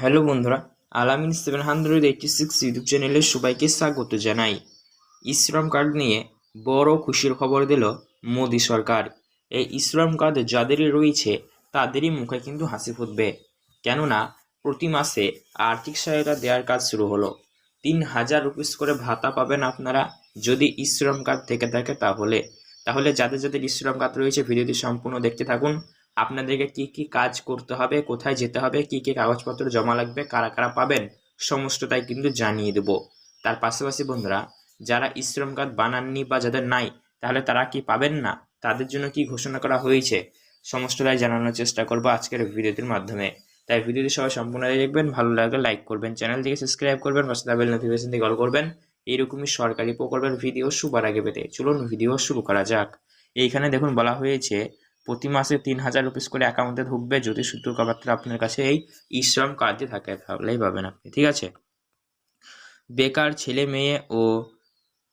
Hello বন্ধুরা, Alamin seven hundred eighty six YouTube চ্যানেলে সবাইকে স্বাগত জানাই। ইশ্রম কার্ড নিয়ে বড় খুশির খবর দিল মোদী সরকার। এই ইশ্রম কার্ড যাদেরই রয়েছে, তাদেরই মুখে কিন্তু হাসি ফুটবে। কেননা, প্রতি মাসে আর্থিক সহায়তা দেওয়ার কাজ শুরু হলো। তিন হাজার রুপিস করে ভাতা পাবেন আপনারা যদি ইশ্রম কার্ড থেকে থাকে তাহলে। তাহলে যাদের যাদের ইশ্রম কার্ড রয়েছে, ভিডিওটি সম্পূর্ণ দেখতে থাকুন। আপনাদেরকে কি কি কাজ করতে হবে, কোথায় যেতে হবে, কি কি কাগজপত্র জমা লাগবে, কারা কারা পাবেন, সমস্তটাই কিন্তু জানিয়ে দেব। তার পাশাপাশি বন্ধুরা, যারা ইশ্রম কার্ড বানাননি বা যাদের নাই, তাহলে তারা কি পাবেন না? তাদের জন্য কি ঘোষণা করা হয়েছে? সমস্তটাই জানানোর চেষ্টা করব আজকের ভিডিওটির মাধ্যমে। তাই ভিডিওটি সবাই সম্পূর্ণ দেখবেন, ভালো লাগলে লাইক করবেন, চ্যানেলটিকে সাবস্ক্রাইব করবেন, পাশে বেল নোটিফিকেশন দিয়ে কল করবেন। এইরকমই সরকারি প্রকল্পের ভিডিও সবার আগে পেতে। চলুন ভিডিও শুরু করা যাক। এইখানে দেখুন বলা হয়েছে প্রতি মাসে তিন হাজার রুপিস করে অ্যাকাউন্টে ঢুকবে যদি সূত্র কাবাত্র আপনার কাছে এই ইশ্রম কার্ডটি থাকে, তাহলেই পাবেন আপনি, ঠিক আছে? বেকার ছেলে মেয়ে ও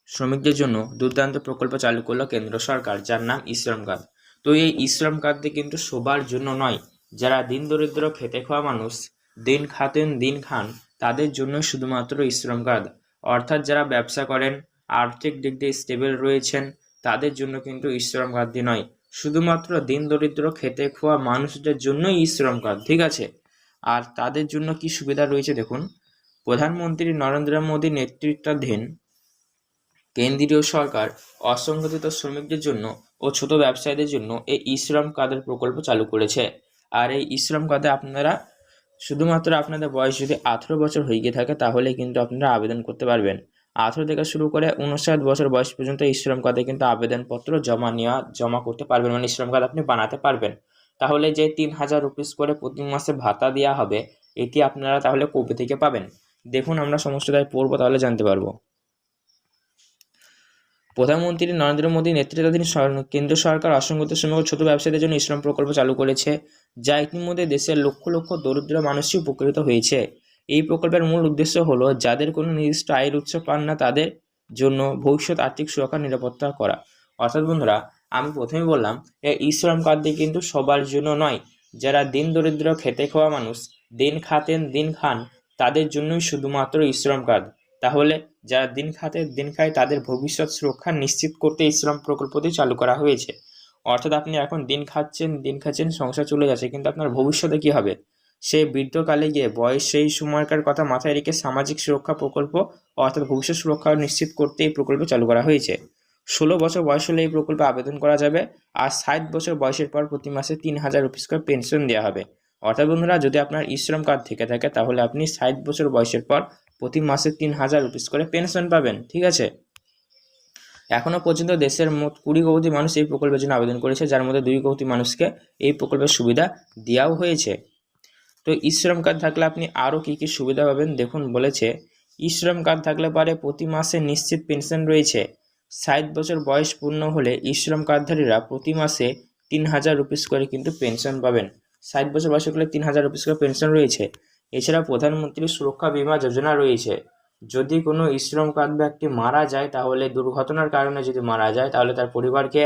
শ্রমিকদের জন্য দুর্দান্ত প্রকল্প চালু করল কেন্দ্র সরকার, যার নাম ইশ্রম কার্ড। তো এই ইশ্রম কার্ডটি কিন্তু সবার জন্য নয়, যারা দিন দরিদ্র খেতে খাওয়া মানুষ, দিন খাতেন, দিন খান, তাদের জন্য শুধুমাত্র ইশ্রম কার্ড। অর্থাৎ যারা ব্যবসা করেন, আর্থিক দিক দিয়ে স্টেবল রয়েছেন, তাদের জন্য কিন্তু ইশ্রম কার্ডটি নয়। শুধুমাত্র দিন দরিদ্র খেতে খোয়া মানুষদের জন্যই ই শ্রম কার্ড ঠিক আছে? আর তাদের জন্য কি সুবিধা রয়েছে দেখুন? প্রধানমন্ত্রী নরেন্দ্র মোদী নেতৃত্বাধীন কেন্দ্রীয় সরকার অসংগঠিত শ্রমিকদের জন্য ও ছোট ব্যবসায়ীদের জন্য এই ই শ্রম কার্ডের প্রকল্প চালু করেছে। আর এই ই শ্রম কার্ডে আপনারা শুধুমাত্র আপনাদের বয়স যদি আঠেরো বছর হয়ে গিয়ে থাকে, তাহলে কিন্তু আপনারা আবেদন করতে পারবেন। আঠেরো থেকে শুরু করে উনষাট বছর বয়স পর্যন্ত শ্রম কার্ডে কিন্তু আবেদনপত্র জমা নেওয়া, জমা করতে পারবেন মানে শ্রম কার্ড আপনি বানাতে পারবেন। তাহলে যে তিন হাজার রুপিস করে প্রতি মাসে ভাতা দেওয়া হবে, এটি আপনারা তাহলে কবে থেকে পাবেন? দেখুন, আমরা সমস্তটাই পড়ব, তাহলে জানতে পারব। প্রধানমন্ত্রী নরেন্দ্র মোদী নেতৃত্বাধীন কেন্দ্র সরকার অসংগত শ্রমিক ছোট ব্যবসায়ীদের জন্য শ্রম প্রকল্প চালু করেছে, যা ইতিমধ্যে দেশের লক্ষ লক্ষ দরিদ্র মানুষই উপকৃত হয়েছে। এই প্রকল্পের মূল উদ্দেশ্য হলো, যাদের কোনো নির্দিষ্ট আয়ের উৎস পান না তাদের জন্য ভবিষ্যৎ আর্থিক সুরক্ষা নিরাপত্তা করা। অর্থাৎ বন্ধুরা, আমি প্রথমে বললাম এই শ্রম কার্ডটি কিন্তু সবার জন্য নয়। যারা দিন দরিদ্র খেতে খাওয়া মানুষ, দিন খাতেন, দিন খান, তাদের জন্যই শুধুমাত্র শ্রম কার্ড। তাহলে যারা দিন খাতে, দিন খায়, তাদের ভবিষ্যৎ সুরক্ষা নিশ্চিত করতে শ্রম প্রকল্পটি চালু করা হয়েছে। অর্থাৎ আপনি এখন দিন খাচ্ছেন দিন খাচ্ছেন, সংসার চলে যাচ্ছে, কিন্তু আপনার ভবিষ্যতে কী হবে? সে বৃদ্ধকালে গিয়ে বয়স সেই সময়কার কথা মাথায় রেখে সামাজিক সুরক্ষা প্রকল্প অর্থাৎ ভবিষ্যৎ সুরক্ষা নিশ্চিত করতে এই প্রকল্প চালু করা হয়েছে। ষোলো বছর বয়স হলে এই প্রকল্পে আবেদন করা যাবে আর ষাট বছর বয়সের পর প্রতি মাসে তিন হাজার রুপিস করে পেনশন দেওয়া হবে। অর্থাৎ বন্ধুরা, যদি আপনার ইশ্রম কার্ড থেকে থাকে, তাহলে আপনি ষাট বছর বয়সের পর প্রতি মাসে তিন হাজার রুপিস করে পেনশন পাবেন, ঠিক আছে? এখনও পর্যন্ত দেশের মোট কুড়ি কোটি মানুষ এই প্রকল্পের জন্য আবেদন করেছে, যার মধ্যে দুই কোটি মানুষকে এই প্রকল্পের সুবিধা দেওয়াও হয়েছে। তো ই শ্রম কার্ড থাকলে আপনি আরও কী কী সুবিধা পাবেন? দেখুন, বলেছে ই শ্রম কার্ড থাকলে পারে প্রতি মাসে নিশ্চিত পেনশন রয়েছে। ষাট বছর বয়স পূর্ণ হলে ই শ্রম কার্ডধারীরা প্রতি মাসে তিন হাজার রুপিস করে কিন্তু পেনশন পাবেন। ষাট বছর বয়স হলে তিন হাজার রুপিস করে পেনশন রয়েছে। এছাড়া প্রধানমন্ত্রী সুরক্ষা বিমা যোজনা রয়েছে। যদি কোনো শ্রম কার্ড ব্যক্তি মারা যায়, তাহলে দুর্ঘটনার কারণে যদি মারা যায়, তাহলে তার পরিবারকে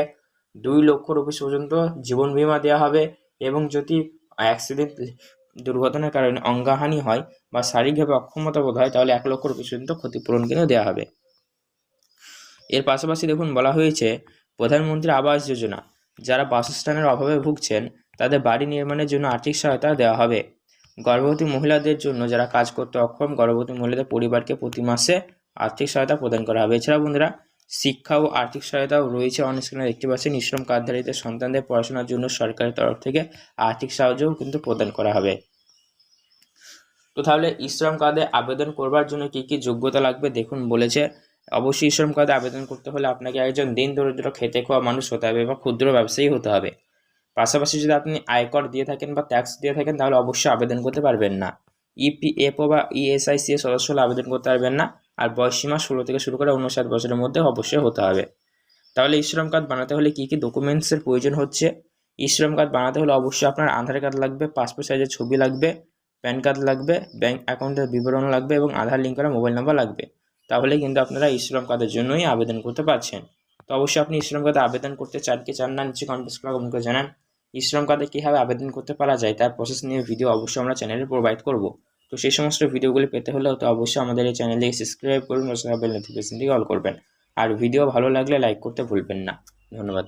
দুই লক্ষ রুপিস পর্যন্ত জীবন বিমা দেওয়া হবে এবং যদি অ্যাক্সিডেন্ট দুর্ঘটনার কারণে অঙ্গাহানি হয় বা শারীরিকভাবে অক্ষমতা বোধ হয়, তাহলে এক লক্ষ রুপি পর্যন্ত ক্ষতিপূরণ কিন্তু দেওয়া হবে। এর পাশাপাশি দেখুন, বলা হয়েছে প্রধানমন্ত্রী আবাস যোজনা, যারা বাসস্থানের অভাবে ভুগছেন, তাদের বাড়ি নির্মাণের জন্য আর্থিক সহায়তা দেওয়া হবে। গর্ভবতী মহিলাদের জন্য যারা কাজ করতে অক্ষম, গর্ভবতী মহিলাদের পরিবারকে প্রতি মাসে আর্থিক সহায়তা প্রদান করা হবে। এছাড়া বন্ধুরা শিক্ষা ও আর্থিক সহায়তাও রয়েছে অনেক স্কুলে দেখতে পাচ্ছেন। ইশ্রম কার্ডধারীদের সন্তানদের পড়াশোনার জন্য সরকারের তরফ থেকে আর্থিক সাহায্যও কিন্তু প্রদান করা হবে। তো তাহলে ইশ্রম কার্ডে আবেদন করবার জন্য কি কি যোগ্যতা লাগবে? দেখুন, বলেছে, অবশ্যই ইশ্রম কার্ডে আবেদন করতে হলে আপনাকে একজন দিন দরিদ্র খেতে খাওয়া মানুষ হতে হবে বা ক্ষুদ্র ব্যবসায়ী হতে হবে। পাশাপাশি যদি আপনি আয়কর দিয়ে থাকেন বা ট্যাক্স দিয়ে থাকেন, তাহলে অবশ্যই আবেদন করতে পারবেন না। ইপিএফও বা ইএসআইসি এর সদস্য হলে আবেদন করতে পারবেন না। আর বয়সীমা ষোলো থেকে শুরু করে উনষাট বছরের মধ্যে অবশ্যই হতে হবে। তাহলে ইশ্রম কার্ড বানাতে হলে কী কী ডকুমেন্টসের প্রয়োজন হচ্ছে? ইশ্রম কার্ড বানাতে হলে অবশ্যই আপনার আধার কার্ড লাগবে পাসপোর্ট সাইজের ছবি লাগবে প্যান কার্ড লাগবে ব্যাঙ্ক অ্যাকাউন্টের বিবরণ লাগবে এবং আধার লিঙ্ক করা মোবাইল নাম্বার লাগবে। তাহলে কিন্তু আপনারা ইশ্রম কার্ডের জন্যই আবেদন করতে পারছেন। তো অবশ্যই আপনি ইশ্রম কার্ডে আবেদন করতে চান, কি চান না নিচে কমেন্টস কমেন্ট করে জানান। ইশ্রম কার্ডে কীভাবে আবেদন করতে পারা যায়, তার প্রসেস নিয়ে ভিডিও অবশ্যই আমরা চ্যানেলে প্রোভাইড করব। তো সেই সমস্ত ভিডিওগুলি পেতে হলে তো অবশ্যই আমাদের এই চ্যানেলটিকে সাবস্ক্রাইব করুন ও বেল নোটিফিকেশনটি অল করবেন। আর ভিডিও ভালো লাগলে লাইক করতে ভুলবেন না। ধন্যবাদ।